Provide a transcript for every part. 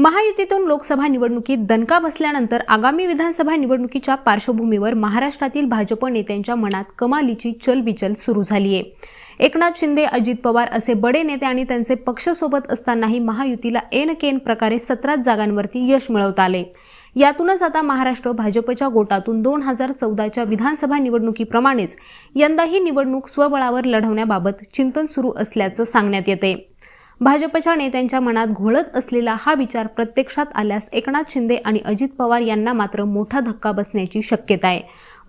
महायुतीतून लोकसभा निवडणुकीत दणका बसल्यानंतर आगामी विधानसभा निवडणुकीच्या पार्श्वभूमीवर महाराष्ट्रातील भाजप नेत्यांच्या मनात कमालीची चलबिचल सुरू झाली आहे एकनाथ शिंदे अजित पवार असे बडे नेते आणि त्यांचे पक्ष सोबत असतानाही महायुतीला एन केन प्रकारे सतराच जागांवरती यश मिळवता आले. यातूनच आता महाराष्ट्र भाजपच्या गोटातून दोन हजार चौदाच्या विधानसभा निवडणुकीप्रमाणेच यंदाही निवडणूक स्वबळावर लढवण्याबाबत चिंतन सुरू असल्याचं सांगण्यात येते भाजपच्या नेत्यांच्या मनात घोळत असलेला हा विचार प्रत्यक्षात आल्यास एकनाथ शिंदे आणि अजित पवार यांना मात्र मोठा धक्का बसण्याची शक्यता आहे.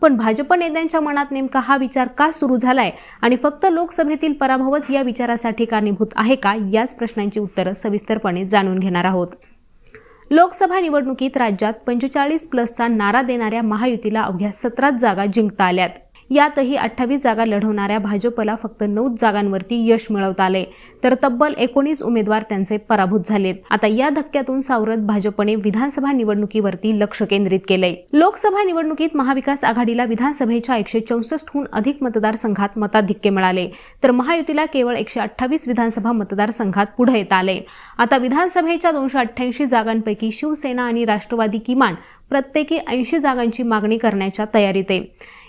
पण भाजप नेत्यांच्या मनात नेमका हा विचार का सुरू झालाय आणि फक्त लोकसभेतील पराभवच या विचारासाठी कारणीभूत आहे का याच प्रश्नांची उत्तरं सविस्तरपणे जाणून घेणार आहोत. लोकसभा निवडणुकीत राज्यात पंचेचाळीस प्लसचा नारा देणाऱ्या महायुतीला अवघ्या सतराच जागा जिंकता आल्यात. यातही अठ्ठावीस जागा लढवणाऱ्या भाजपला फक्त नऊच जागांवरती यश मिळवता आले. तर तब्बल एकोणीस उमेदवार त्यांचे पराभूत झालेत. आता या धक्क्यातून सावरत भाजपने विधानसभा निवडणुकीवरती लक्ष केंद्रित केलंय. लोकसभा निवडणुकीत महाविकास आघाडीला विधानसभेच्या एकशे चौसष्टहून अधिक मतदारसंघात मताधिक्य मिळाले. तर महायुतीला केवळ एकशे अठ्ठावीस विधानसभा मतदारसंघात पुढे येता आले. आता विधानसभेच्या दोनशे अठ्ठ्याऐंशी जागांपैकी शिवसेना आणि राष्ट्रवादी किमान प्रत्येकी ऐंशी जागांची मागणी करण्याच्या तयारीत आहे.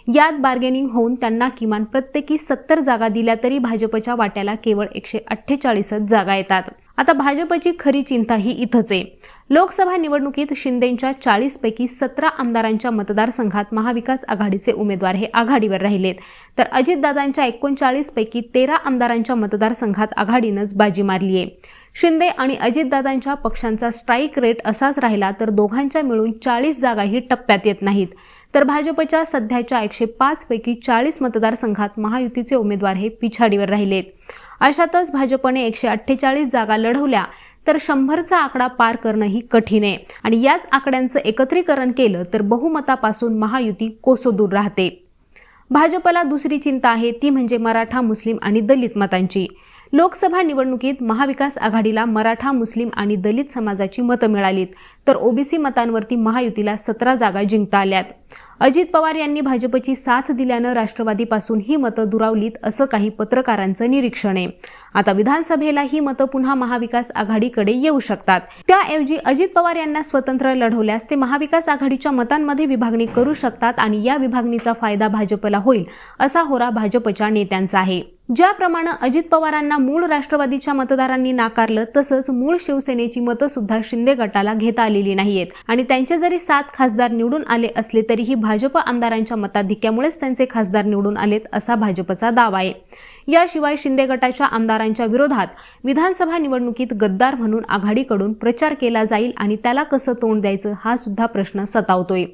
यात बार्गेनिंग होऊन त्यांना किमान प्रत्येकी सत्तर जागा दिल्या तरी भाजपच्या वाट्याला केवळ एकशे अठ्ठेचाळीसच जागा येतात. आता भाजपची खरी चिंता ही इथंच आहे. लोकसभा निवडणुकीत शिंदेंच्या चाळीसपैकी सतरा आमदारांच्या मतदारसंघात महाविकास आघाडीचे उमेदवार हे आघाडीवर राहिलेत. तर अजितदादांच्या एकोणचाळीसपैकी तेरा आमदारांच्या मतदारसंघात आघाडीनंच बाजी मारली आहे शिंदे आणि अजितदादांच्या पक्षांचा स्ट्राईक रेट असाच राहिला तर दोघांच्या मिळून चाळीस जागाही टप्प्यात येत नाहीत. तर भाजपच्या सध्याच्या एकशे पाच पैकी चाळीस मतदारसंघात महायुतीचे उमेदवार हे पिछाडीवर राहिलेत. अशातच भाजपने एकशे अठ्ठेचाळीस जागा लढवल्या तर शंभरचा आकडा पार करणंही कठीण आहे. आणि याच आकड्यांचं एकत्रीकरण केलं तर बहुमतापासून महायुती कोसो दूर राहते. भाजपला दुसरी चिंता आहे ती म्हणजे मराठा मुस्लिम आणि दलित मतांची. लोकसभा निवडणुकीत महाविकास आघाडीला मराठा मुस्लिम आणि दलित समाजाची मतं मिळालीत. तर ओबीसी मतांवरती महायुतीला सतरा जागा जिंकता आल्यात. अजित पवार यांनी भाजपची साथ दिल्यानं राष्ट्रवादीपासून ही मतं दुरावलीत असं काही पत्रकारांचं निरीक्षण आहे. आता विधानसभेला ही मतं पुन्हा महाविकास आघाडीकडे येऊ शकतात. त्याऐवजी अजित पवार यांना स्वतंत्र लढवल्यास ते महाविकास आघाडीच्या मतांमध्ये विभागणी करू शकतात आणि या विभागणीचा फायदा भाजपला होईल असा होरा भाजपच्या नेत्यांचा आहे. ज्याप्रमाणे अजित पवारांना मूळ राष्ट्रवादीच्या मतदारांनी नाकारलं तसंच मूळ शिवसेनेची मतं सुद्धा शिंदे गटाला घेता आलेली नाहीयेत. आणि त्यांचे जरी सात खासदार निवडून आले असले तरीही भाजप आमदारांच्या मताधिक्यामुळेच त्यांचे खासदार निवडून आलेत असा भाजपचा दावा आहे. याशिवाय शिंदे गटाच्या आमदारांच्या विरोधात विधानसभा निवडणुकीत गद्दार म्हणून आघाडीकडून प्रचार केला जाईल आणि त्याला कसं तोंड द्यायचं हा सुद्धा प्रश्न सतावतोय.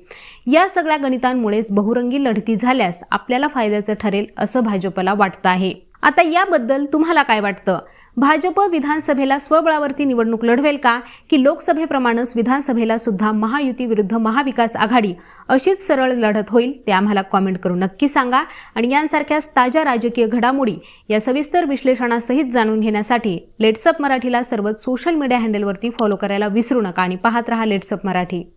या सगळ्या गणितांमुळेच बहुरंगी लढती झाल्यास आपल्याला फायद्याचं ठरेल असं भाजपला वाटतं आहे. आता याबद्दल तुम्हाला काय वाटतं? भाजप विधानसभेला स्वबळावरती निवडणूक लढवेल का? की लोकसभेप्रमाणेच विधानसभेला सुद्धा महायुती विरुद्ध महाविकास आघाडी अशीच सरळ लढत होईल? ते आम्हाला कॉमेंट करून नक्की सांगा. आणि यांसारख्याच ताज्या राजकीय घडामोडी या सविस्तर विश्लेषणासहित जाणून घेण्यासाठी लेट्सअप मराठीला सर्वच सोशल मीडिया हँडलवरती फॉलो करायला विसरू नका आणि पाहत रहा लेट्सअप मराठी.